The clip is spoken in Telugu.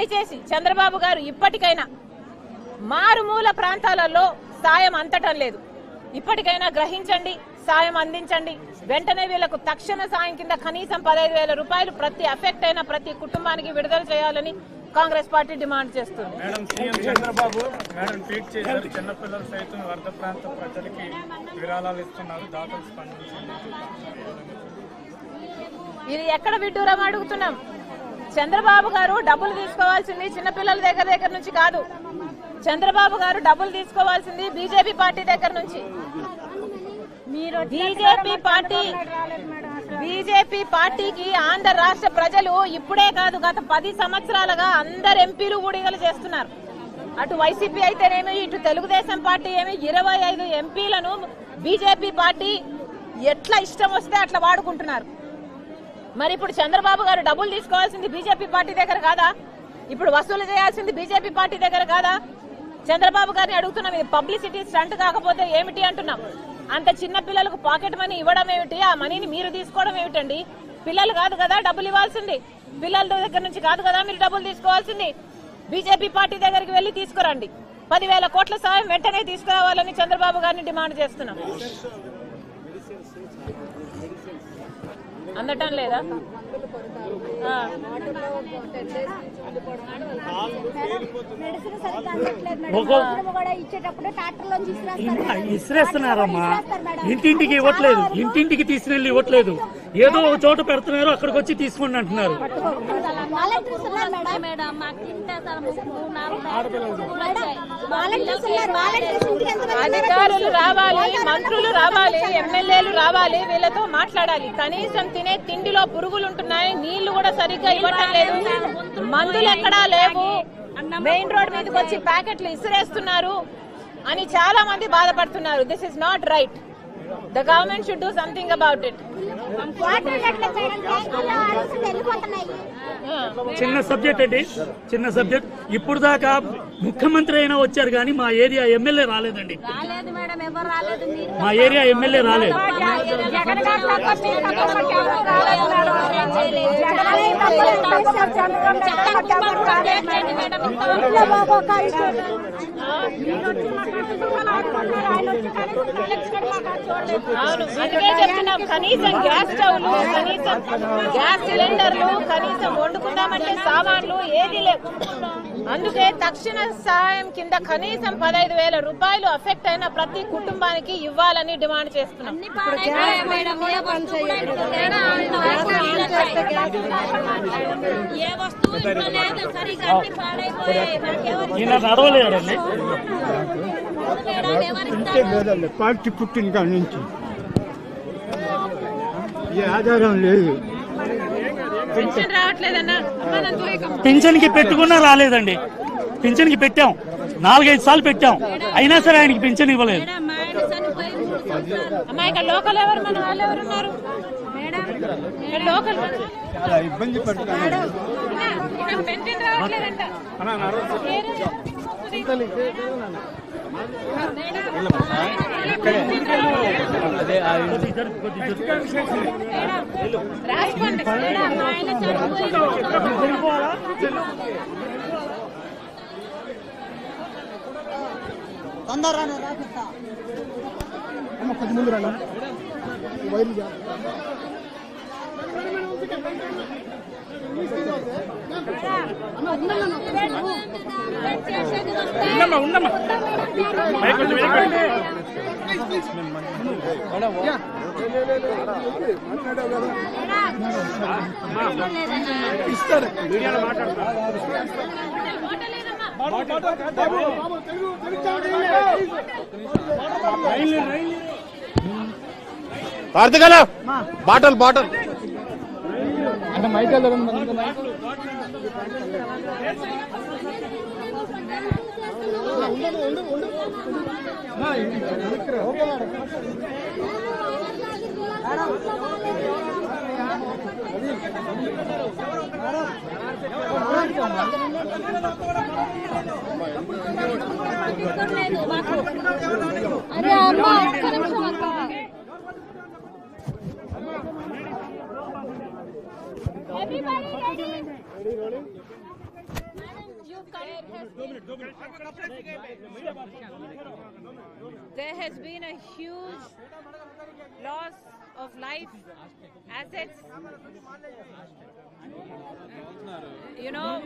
దయచేసి చంద్రబాబు గారు ఇప్పటికైనా మారుమూల ప్రాంతాలలో సాయం అంతటం లేదు. ఇప్పటికైనా గ్రహించండి సాయం అందించండి. వెంటనే వీళ్ళకు తక్షణ సాయం కింద కనీసం పదహైదు వేల రూపాయలు ప్రతి అఫెక్ట్ అయిన ప్రతి కుటుంబానికి విడుదల చేయాలని కాంగ్రెస్ పార్టీ డిమాండ్ చేస్తుంది. Madam CM Chandrababu madam tweet చేశారు చిన్నపిల్లలు సైతం వరద ప్రాంత ప్రజలకి విరాళాలు ఇస్తున్నారు దాతలు స్పందించండి. ఇది ఎక్కడ విడ్డూరం అడుగుతున్నాం? చంద్రబాబు గారు డబ్బులు తీసుకోవాల్సింది చిన్నపిల్లల దగ్గర దగ్గర నుంచి కాదు. చంద్రబాబు గారు డబ్బులు తీసుకోవాల్సింది బీజేపీ పార్టీ దగ్గర నుంచి. మీరు బీజేపీ పార్టీ బీజేపీ పార్టీకి ఆంధ్ర రాష్ట్ర ప్రజలు ఇప్పుడే కాదు గత పది సంవత్సరాలుగా అందరు ఎంపీలు ఊడిగలు చేస్తున్నారు. అటు వైసీపీ అయితేనేమి ఇటు తెలుగుదేశం పార్టీ ఏమి ఇరవై ఐదు ఎంపీలను బీజేపీ పార్టీ ఎట్లా ఇష్టం వస్తే అట్లా వాడుకుంటున్నారు. మరి ఇప్పుడు చంద్రబాబు గారు డబ్బులు తీసుకోవాల్సింది బీజేపీ పార్టీ దగ్గర కాదా? ఇప్పుడు వసూలు చేయాల్సింది బీజేపీ పార్టీ దగ్గర కాదా? చంద్రబాబు గారిని అడుగుతున్నాం ఇది పబ్లిసిటీ స్టంట్ కాకపోతే ఏమిటి అంటున్నాం. అంత చిన్న పిల్లలకు పాకెట్ మనీ ఇవ్వడం ఏమిటి? ఆ మనీని మీరు తీసుకోవడం ఏమిటండి? పిల్లలు కాదు కదా డబ్బులు ఇవ్వాల్సింది. పిల్లల దగ్గర నుంచి కాదు కదా మీరు డబ్బులు తీసుకోవాల్సింది. బీజేపీ పార్టీ దగ్గరికి వెళ్ళి తీసుకురండి. పదివేల కోట్ల సాయం వెంటనే తీసుకురావాలని చంద్రబాబు గారిని డిమాండ్ చేస్తున్నాం. అందటం లేదా. ఇసిరేస్తున్నారమ్మా మేడం. ఇంటింటికి ఇవ్వట్లేదు ఇంటింటికి తీసుకెళ్ళి ఇవ్వట్లేదు ఏదో ఒక చోట పెడుతున్నారు అక్కడికి వచ్చి తీసుకోండి అంటున్నారు. అధికారులు రావాలి మంత్రులు రావాలి ఎమ్మెల్యేలు రావాలి వీళ్ళతో మాట్లాడాలి. కనీసం తినే తిండిలో పురుగులు ఉంటున్నాయి నీళ్ళు కూడా సరిగ్గా ఇవ్వటం లేదు. మందులు ఎక్కడా లేవు. మెయిన్ రోడ్ మీదకి వచ్చి ప్యాకెట్లు ఇసిరేస్తున్నారు అని చాలా మంది బాధపడుతున్నారు. This is not right the government should do something about it. చిన్న సబ్జెక్ట్ అండి చిన్న సబ్జెక్ట్. ఇప్పుడు దాకా ముఖ్యమంత్రి అయినా వచ్చారు కానీ మా ఏరియా ఎమ్మెల్యే రాలేదండి. రాలేదు మేడం ఎవరు రాలేదు? మీరు మా ఏరియా ఎమ్మెల్యే రాలేదు. చంద్రబాబు అందుకే చెప్తున్నాం కనీసం గ్యాస్ స్టవ్లు కనీసం గ్యాస్ సిలిండర్లు కనీసం వండుకుందామంటే సామాన్లు ఏది లేవు. అందుకే తక్షణ సహాయం కింద కనీసం పదహైదు వేల రూపాయలు అఫెక్ట్ అయిన ప్రతి కుటుంబానికి ఇవ్వాలని డిమాండ్ చేస్తున్నాం. పార్టీ పుట్టిన కాడి నుంచి. ఏ ఆధారం లేదు. పెన్షన్ రావట్లేదన్నా? అమ్మానందులో ఇక పింఛన్కి పెట్టుకున్నా రాలేదండి. పింఛన్కి పెట్టాం. నాలుగైదు సార్లు పెట్టాం. అయినా సరే ఆయనకి పింఛన్ ఇవ్వలేదు. మా మూడు సంవత్సరాలు అమ్మా ఇక్కడ లోకల్ ఎవరు మన వాళ్ళు ఎవరు ఉన్నారు ఇక్కడ లోకల్ చాలా ఇబ్బంది పడుతున్నాను ఇక్కడ పెన్షన్ రావట్లేదంట రాసుకోండి మా ఆయన చనిపోయి చేసేది వస్తే ఉండమ్మా ఉండమ్మా మైక్ కొంచెం వెనక్కి కార్తికల బాటల్ బాటల్ లేదు మాకు అరే అమ్మ ఒక్క నిమిషం అక్క Everybody ready? There has been, a huge loss of life, assets. You know,